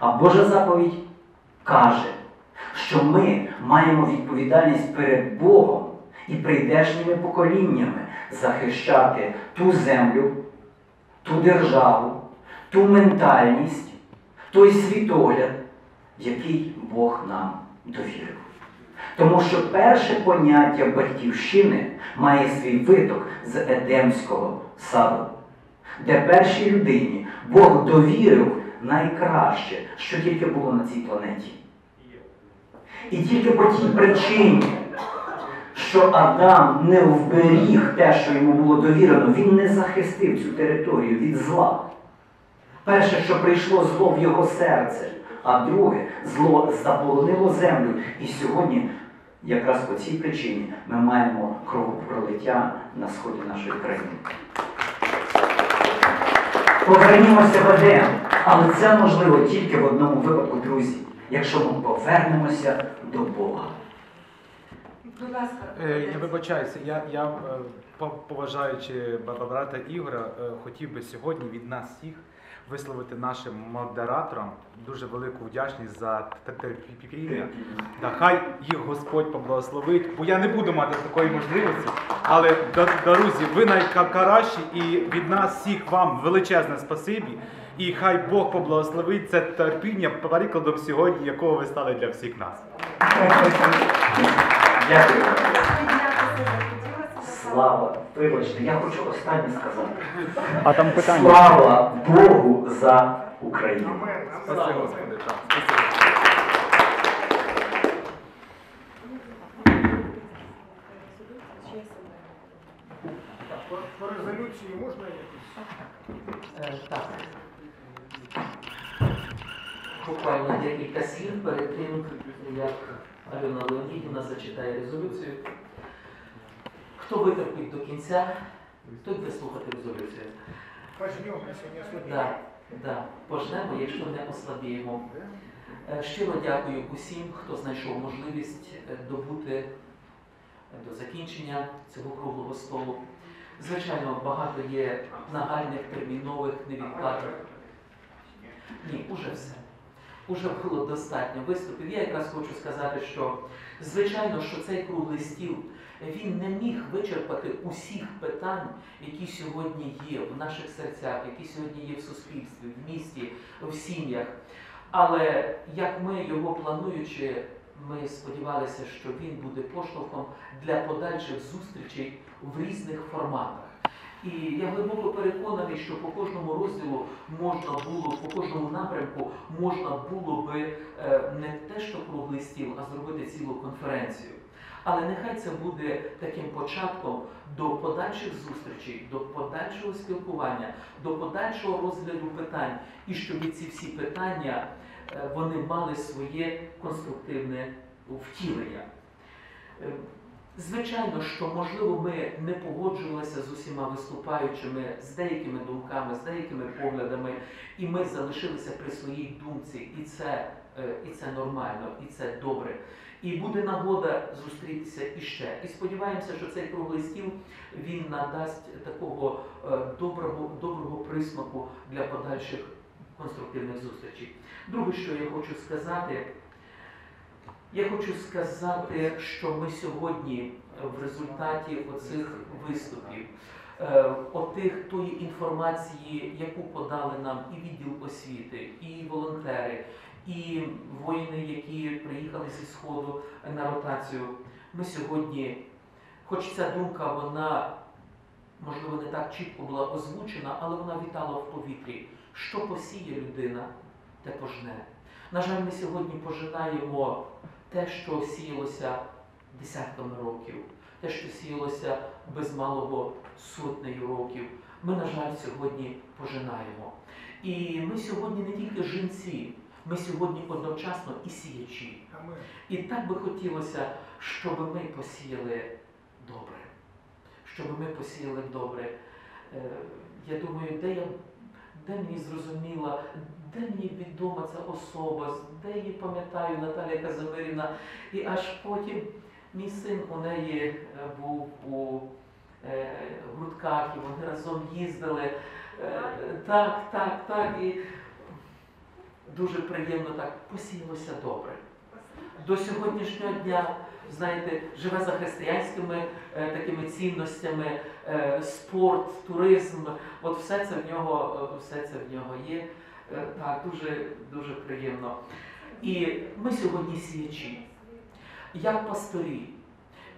А Божа заповідь каже, що ми маємо відповідальність перед Богом і прийдешніми поколіннями захищати ту землю, ту державу, ту ментальність, той світогляд, який Бог нам довірив. Тому що перше поняття батьківщини має свій виток з Едемського саду, де першій людині Бог довірив найкраще, що тільки було на цій планеті. І тільки по тій причині, що Адам не вберіг те, що йому було довірено, він не захистив цю територію від зла. Перше, що прийшло зло в його серце, а друге, зло заполонило землю. І сьогодні, якраз по цій причині, ми маємо кровопролиття на сході нашої країни. Повернімося в Едем, але це можливо тільки в одному випадку, друзі, якщо ми повернемося до Бога. Будь ласка, Е, Я вибачаюся, я, я е, поважаючи брата Ігора, е, хотів би сьогодні від нас всіх висловити нашим модераторам дуже велику вдячність за те- терпіння. Да, хай їх Господь поблагословить, бо я не буду мати такої можливості. Але друзі, ви найкращі і від нас всіх вам величезне спасибі. І хай Бог поблагословить це терпіння прикладом сьогодні, якого ви стали для всіх нас. Дякую. Слава, вибачте, я хочу останнє сказати. А там питання. Слава Богу за Україну. Спасибо, Господи. По, по резолюції можна якось? Е, Так. Буквально декілька слів перед тим, як Альона Леонідівна зачитає резолюцію. Хто витерпить до кінця, той буде слухати резолюцію. Пожмем, якщо не ослабіє. Да, да, пожнемо, якщо не ослабіємо. Е, Щиро дякую усім, хто знайшов можливість е, добути до закінчення цього круглого столу. Звичайно, багато є нагальних, термінових, невідкладних. Ні, уже все. Уже було достатньо виступів. Я якраз хочу сказати, що звичайно, що цей круглий стіл він не міг вичерпати усіх питань, які сьогодні є в наших серцях, які сьогодні є в суспільстві, в місті, в сім'ях. Але як ми його плануючи, ми сподівалися, що він буде поштовхом для подальших зустрічей в різних форматах. І я глибоко переконаний, що по кожному розділу можна було, по кожному напрямку можна було би е, не те, що круглий стіл, а зробити цілу конференцію. Але нехай це буде таким початком до подальших зустрічей, до подальшого спілкування, до подальшого розгляду питань, і щоб ці всі питання е, вони мали своє конструктивне втілення. Звичайно, що можливо ми не погоджувалися з усіма виступаючими, з деякими думками, з деякими поглядами, і ми залишилися при своїй думці, і це, е, і це нормально, і це добре. І буде нагода зустрітися іще. І сподіваємося, що цей круглий стіл він надасть такого е, доброго, доброго присмаку для подальших конструктивних зустрічей. Друге, що я хочу сказати, я хочу сказати, що ми сьогодні в результаті оцих виступів, е, отих тої інформації, яку подали нам і відділ освіти, і волонтери, і воїни, які приїхали зі сходу на ротацію. Ми сьогодні, хоч ця думка, вона можливо не так чітко була озвучена, але вона вітала в повітрі. Що посіє людина, те пожне. На жаль, ми сьогодні пожинаємо те, що сіялося десятками років, те, що сіялося без малого сотнею років. Ми, на жаль, сьогодні пожинаємо. І ми сьогодні не тільки жінці, ми сьогодні одночасно і сіячі. І так би хотілося, щоб ми посіяли добре. Щоб ми посіяли добре. Е, Я думаю, де я де мені зрозуміла, де мені відома ця особа, де її пам'ятаю Наталія Казимирівна. І аж потім мій син у неї е, був у е, гуртках, і вони разом їздили. Е, Так, так, так. І дуже приємно так посіялося добре. До сьогоднішнього дня, знаєте, живе за християнськими е, такими цінностями, е, спорт, туризм. От все це в нього, все це в нього є. Е, так, дуже, дуже приємно. І ми сьогодні сіячі, як пасторі,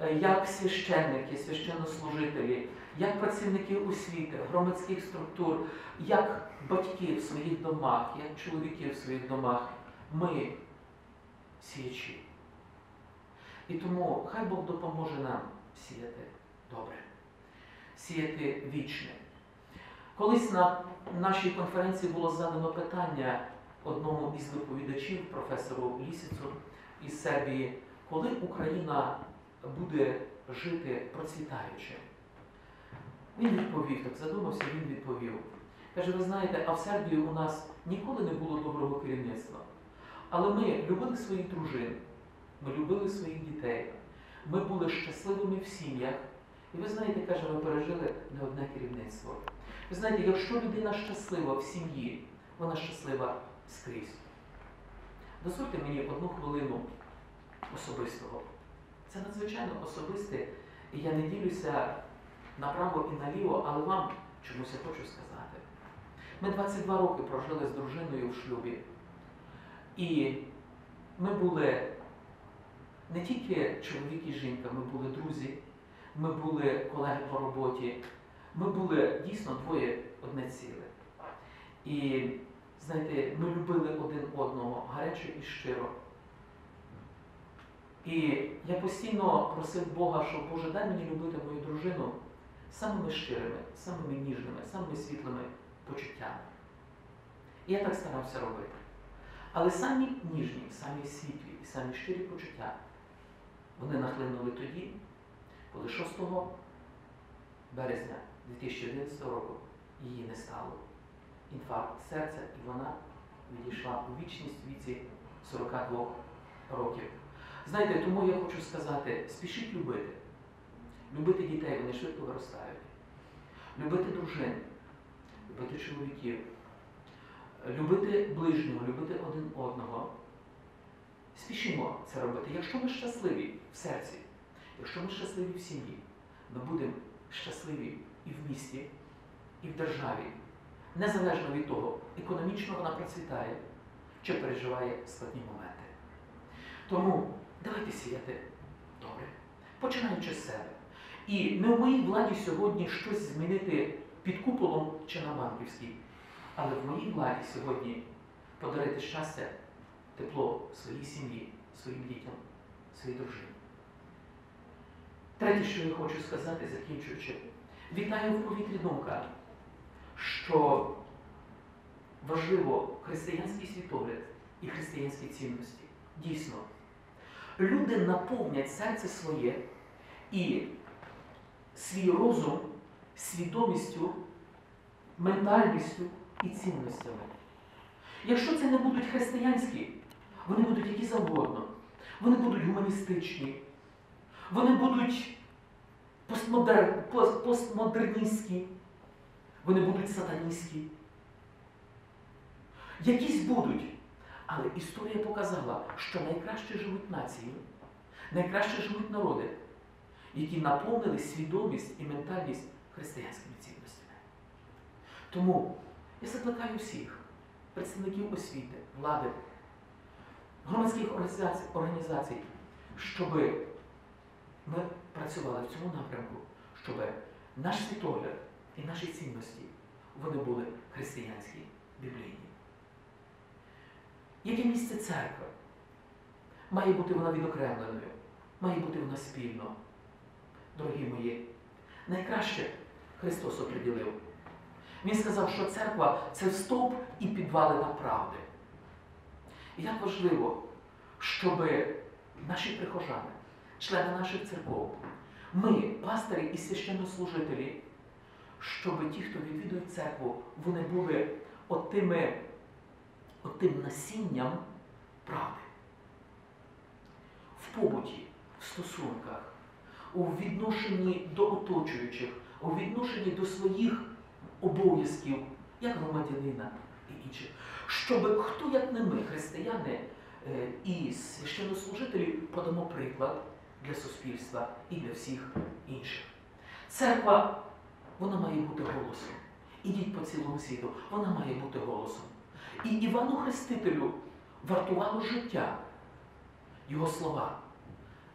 е, як священники, священнослужителі, як працівники освіти, громадських структур, як батьки в своїх домах, як чоловіки в своїх домах, ми сіячі. І тому хай Бог допоможе нам сіяти добре, сіяти вічне. Колись на нашій конференції було задано питання одному із доповідачів, професору Лісіцу із Сербії, коли Україна буде жити процвітаюче. Він відповів, так задумався, він відповів. Каже, ви знаєте, а в Сербії у нас ніколи не було доброго керівництва. Але ми любили своїх дружин, ми любили своїх дітей, ми були щасливими в сім'ях. І ви знаєте, каже, ми пережили не одне керівництво. Ви знаєте, якщо людина щаслива в сім'ї, вона щаслива скрізь. Дозвольте мені одну хвилину особистого. Це надзвичайно особисте, і я не ділюся направо і наліво, але вам чомусь я хочу сказати. Ми 22 роки прожили з дружиною в шлюбі. І ми були не тільки чоловік і жінка, ми були друзі, ми були колеги по роботі, ми були дійсно двоє одне ціле. І знаєте, ми любили один одного гаряче і щиро. І я постійно просив Бога, що Боже, дай мені любити мою дружину самими щирими, самими ніжними, самими світлими почуттями. І я так старався робити. Але самі ніжні, самі світлі і самі щирі почуття, вони нахлинули тоді, коли 6 березня 2011 року її не стало. Інфаркт серця, і вона відійшла у вічність віці 42 років. Знаєте, тому я хочу сказати, спішіть любити. Любити дітей, вони швидко виростають. Любити дружин, любити чоловіків, любити ближнього, любити один одного. Спішимо це робити. Якщо ми щасливі в серці, якщо ми щасливі в сім'ї, ми будемо щасливі і в місті, і в державі, незалежно від того, економічно вона процвітає чи переживає складні моменти. Тому давайте сіяти добре, починаючи з себе. І не в моїй владі сьогодні щось змінити під куполом чи на банківській, але в моїй владі сьогодні подарити щастя, тепло своїй сім'ї, своїм дітям, своїй дружині. Третє, що я хочу сказати, закінчуючи, вітаю в повітрі думка, що важливо християнський світогляд і християнські цінності. Дійсно, люди наповнять серце своє і свій розум свідомістю, ментальністю і цінностями. Якщо це не будуть християнські, вони будуть які завгодно. Вони будуть гуманістичні, вони будуть постмодер... пост- постмодерністські, вони будуть сатаністські. Якісь будуть. Але історія показала, що найкраще живуть нації, найкраще живуть народи, які наповнили свідомість і ментальність християнськими цінностями. Тому я закликаю всіх представників освіти, влади, громадських організацій щоб ми працювали в цьому напрямку, щоб наш світогляд і наші цінності вони були християнські, біблійні. Яке місце церкви? Має бути вона відокремленою, має бути вона спільно. Дорогі мої, найкраще Христос оприділив. Він сказав, що церква це стовп і підвалина правди. І як важливо, щоб наші прихожани, члени наших церков, ми, пастирі і священнослужителі, щоб ті, хто відвідують церкву, вони були отими, отим насінням правди. В побуті, в стосунках, у відношенні до оточуючих, у відношенні до своїх обов'язків як громадянина, і інших. Щоб хто як не ми, християни е, і священнослужителі, подамо приклад для суспільства і для всіх інших. Церква, вона має бути голосом. Ідіть по цілому світу, вона має бути голосом. І Івану Хрестителю вартувало життя, його слова.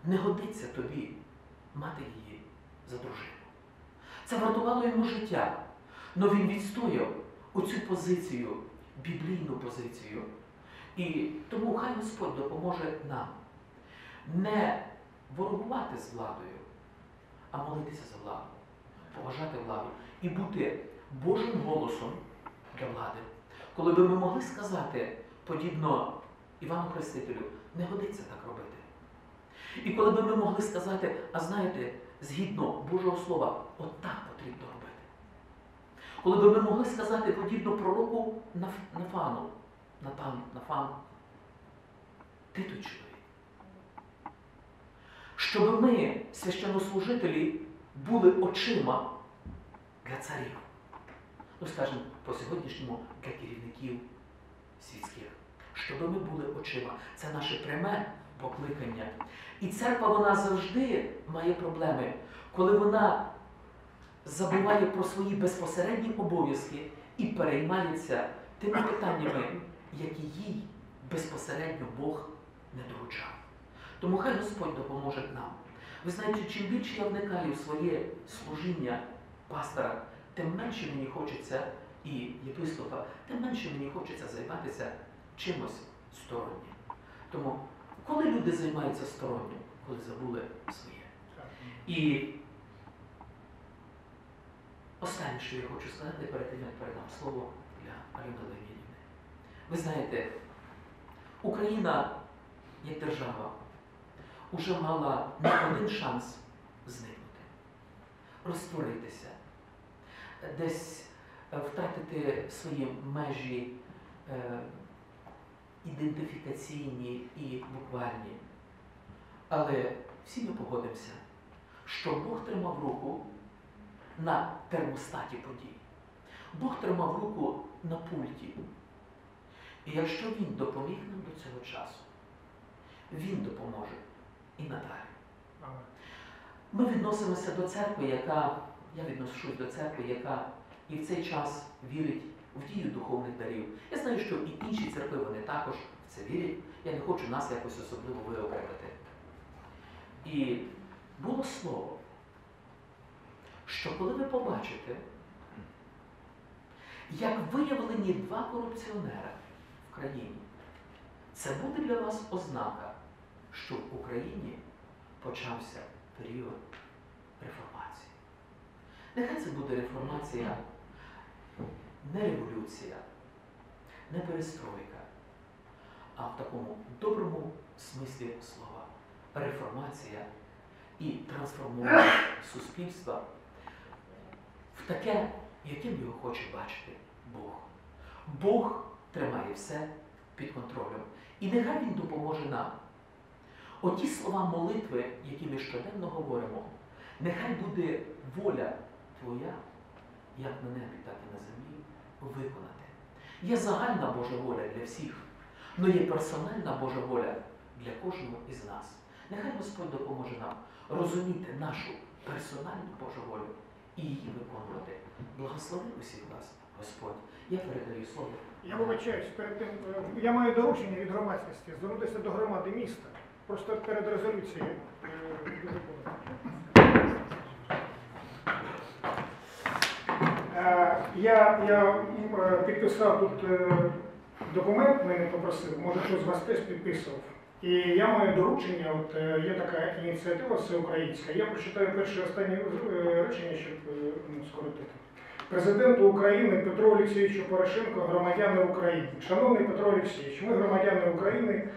Не годиться тобі мати її за дружину. Це вартувало йому життя. але він відстояв оцю позицію, біблійну позицію. І тому хай Господь допоможе нам не ворогувати з владою, а молитися за владу, поважати владу і бути Божим голосом для влади. Коли би ми могли сказати, подібно Івану Хрестителю, не годиться так робити. І коли би ми могли сказати, а знаєте, згідно Божого Слова, от так потрібно робити. Коли би ми могли сказати подібно пророку Наф- Нафану, Натан, Нафан, ти чоловік. Щоб ми, священнослужителі, були очима для царів. Ну, скажімо, по сьогоднішньому для керівників світських. Щоб ми були очима. Це наше пряме покликання. І церква вона завжди має проблеми, коли вона забуває про свої безпосередні обов'язки і переймається тими питаннями, які їй безпосередньо Бог не доручав. Тому хай Господь допоможе нам. Ви знаєте, чим більше я вникаю в своє служіння пастора, тим менше мені хочеться і єпископа, тим менше мені хочеться займатися чимось стороннім. Тому, коли люди займаються стороннім, коли забули своє. І останнє, що я хочу сказати перед тим, як передам слово для Аліни Леонідівни. Ви знаєте, Україна як держава уже мала не один шанс зникнути, розтворитися, десь е, втратити свої межі е, ідентифікаційні і буквальні. Але всі ми погодимося, що Бог тримав руку на термостаті подій. Бог тримав руку на пульті. І якщо Він допоміг нам до цього часу, Він допоможе і надалі. Ми відносимося до церкви, яка, я відношусь до церкви, яка і в цей час вірить в дію духовних дарів. Я знаю, що і інші церкви вони також в це вірять. Я не хочу нас якось особливо виокремити. І було слово, що коли ви побачите, як виявлені два корупціонера в країні, це буде для вас ознака, що в Україні почався період реформації. Нехай це буде реформація, не революція, не перестройка, а в такому доброму смислі слова реформація і трансформування суспільства в таке, яким його хоче бачити Бог. Бог тримає все під контролем. І нехай Він допоможе нам. Оті слова молитви, які ми щоденно говоримо, нехай буде воля Твоя, як на небі, так і на землі, виконати. Є загальна Божа воля для всіх, але є персональна Божа воля для кожного із нас. Нехай Господь допоможе нам розуміти нашу персональну Божу волю і її виконувати. Благослови усіх вас, Господь. Я передаю слово. Я вибачаюсь, перед тим, е, я маю доручення від громадськості звернутися до громади міста. Просто перед резолюцією. е, Я, я е, підписав тут е, документ, мене попросив, може хтось з вас теж підписував. І я маю доручення, от є така ініціатива всеукраїнська. Я прочитаю перше останнє речення, щоб ну, скоротити. Президенту України Петру Олексійовичу Порошенко, громадяни України. Шановний Петро Олексійович, ми громадяни України,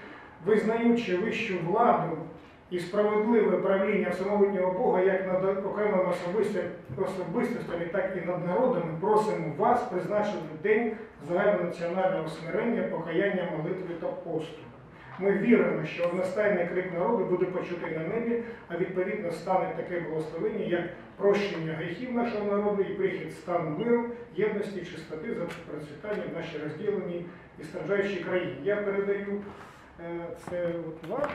визнаючи вищу владу і справедливе правління всемогутнього Бога як над окремими особистостями, так і над народами, просимо вас призначити день загальнонаціонального смирення, покаяння, молитви та посту. Ми віримо, що одностайний крик народу буде почутий на небі, а відповідно стане таке благословення, як прощення гріхів нашого народу і прихід стану миру, єдності, чистоти, за процвітання в нашій розділеній і страждаючій країні. Я передаю це от вам.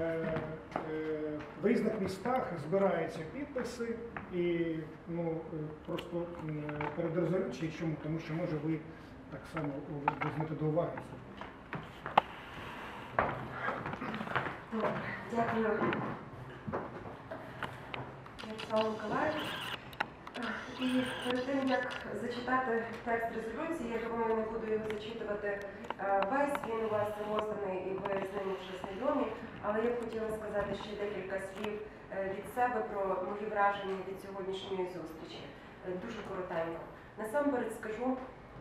Е, е, В різних містах збираються підписи і ну, е, просто перед резолюцією, чому? Тому що може ви так само візьмете до уваги. це. Дякую. Ярослав Миколаївич. І перед тим, як зачитати текст резолюції, я думаю, не буду його зачитувати е, весь, він у вас розданий і ви з ним вже знайомі, але я б хотіла сказати ще декілька слів е, від себе про мої враження від сьогоднішньої зустрічі. Е, Дуже коротенько. Насамперед скажу,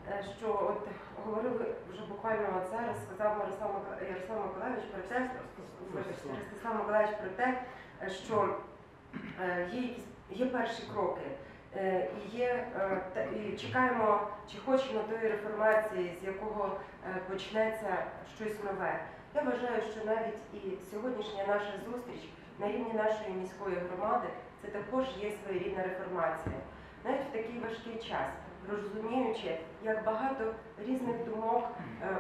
е, що от говорили вже буквально от зараз, сказав Мирослав Ярослав Миколаївич про те, Ростислав Миколаївич про те, е, що е, є, є перші кроки. Е, І є е, і чекаємо, чи хочемо тої реформації, з якого е, почнеться щось нове. Я вважаю, що навіть і сьогоднішня наша зустріч на рівні нашої міської громади це також є своєрідна реформація. Навіть в такий важкий час, розуміючи, як багато різних думок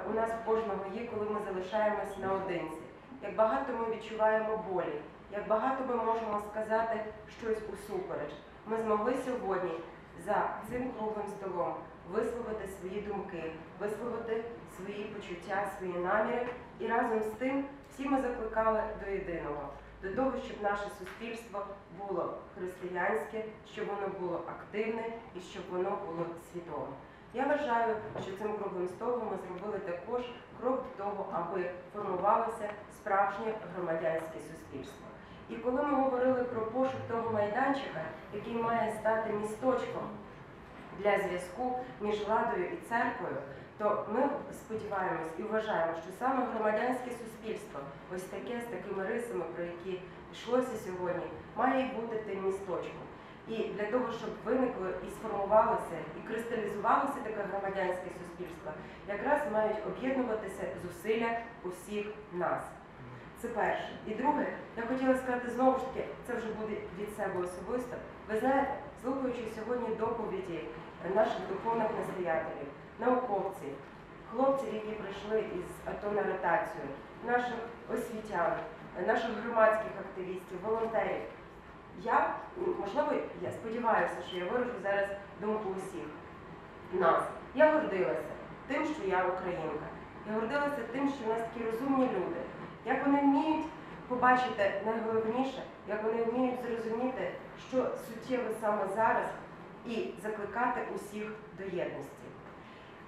у нас в кожного є, коли ми залишаємось наодинці, як багато ми відчуваємо болі, як багато ми можемо сказати щось усупереч. Ми змогли сьогодні за цим круглим столом висловити свої думки, висловити свої почуття, свої наміри, і разом з тим всі ми закликали до єдиного, до того, щоб наше суспільство було християнське, щоб воно було активне і щоб воно було свідоме. Я вважаю, що цим круглим столом ми зробили також крок до того, аби формувалося справжнє громадянське суспільство. І коли ми говорили про пошук того майданчика, який має стати місточком для зв'язку між владою і церквою, то ми сподіваємось і вважаємо, що саме громадянське суспільство, ось таке з такими рисами, про які йшлося сьогодні, має бути тим місточком. І для того, щоб виникло і сформувалося, і кристалізувалося таке громадянське суспільство, якраз мають об'єднуватися зусилля усіх нас. Це перше. І друге, я хотіла сказати знову ж таки, це вже буде від себе особисто. Ви знаєте, слухаючи сьогодні доповіді наших духовних настоятелів, науковців, хлопців, які прийшли із АТО на ротацію, наших освітян, наших громадських активістів, волонтерів. Я, можливо, я сподіваюся, що я виражу зараз думку усіх нас. Я гордилася тим, що я українка. Я гордилася тим, що в нас такі розумні люди. Як вони вміють побачити найголовніше, як вони вміють зрозуміти, що суттєво саме зараз, і закликати усіх до єдності.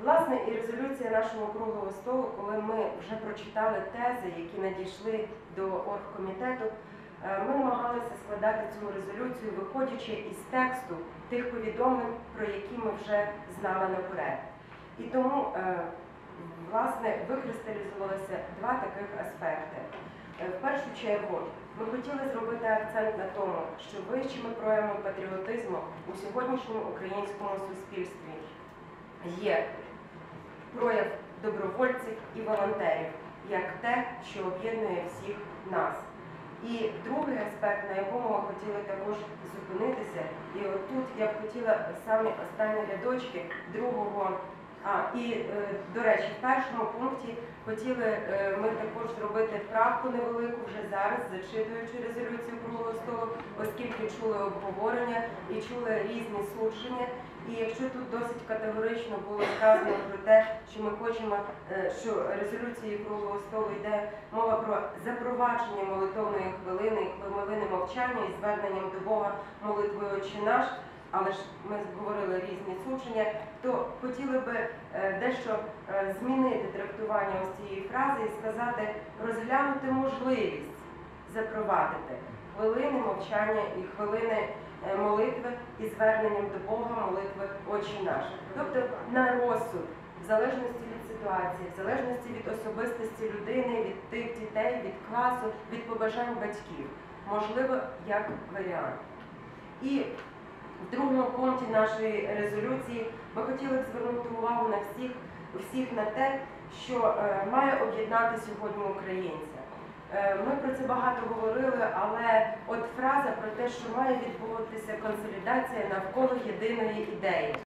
Власне, і резолюція нашого круглого столу, коли ми вже прочитали тези, які надійшли до оргкомітету, е, ми намагалися складати цю резолюцію, виходячи із тексту тих повідомлень, про які ми вже знали наперед. І тому, е, власне, викристалізувалися два таких аспекти. Е, В першу чергу, ми хотіли зробити акцент на тому, що вищими проявами патріотизму у сьогоднішньому українському суспільстві є прояв добровольців і волонтерів, як те, що об'єднує всіх нас. І другий аспект, на якому ми хотіли також зупинитися, і отут я б хотіла самі останні рядочки другого. А, і, е, до речі, в першому пункті хотіли е, ми також зробити правку невелику вже зараз, зачитуючи резолюцію круглого столу, оскільки чули обговорення і чули різні судження. І якщо тут досить категорично було сказано про те, що ми хочемо, е, що резолюцією круглого столу йде мова про запровадження молитовної хвилини, хвилини мовчання і зверненням до Бога молитвою «Отче наш, але ж ми говорили різні судження, то хотіли би е, дещо е, змінити трактування ось цієї фрази і сказати, розглянути можливість запровадити хвилини мовчання і хвилини е, молитви і зверненням до Бога молитви «Отче наш». Тобто на розсуд, в залежності від ситуації, в залежності від особистості людини, від тих дітей, від класу, від побажань батьків, можливо, як варіант. І в другому пункті нашої резолюції ми хотіли б звернути увагу на всіх всіх на те, що е, має об'єднати сьогодні українця. Е, Ми про це багато говорили, але от фраза про те, що має відбуватися консолідація навколо єдиної ідеї.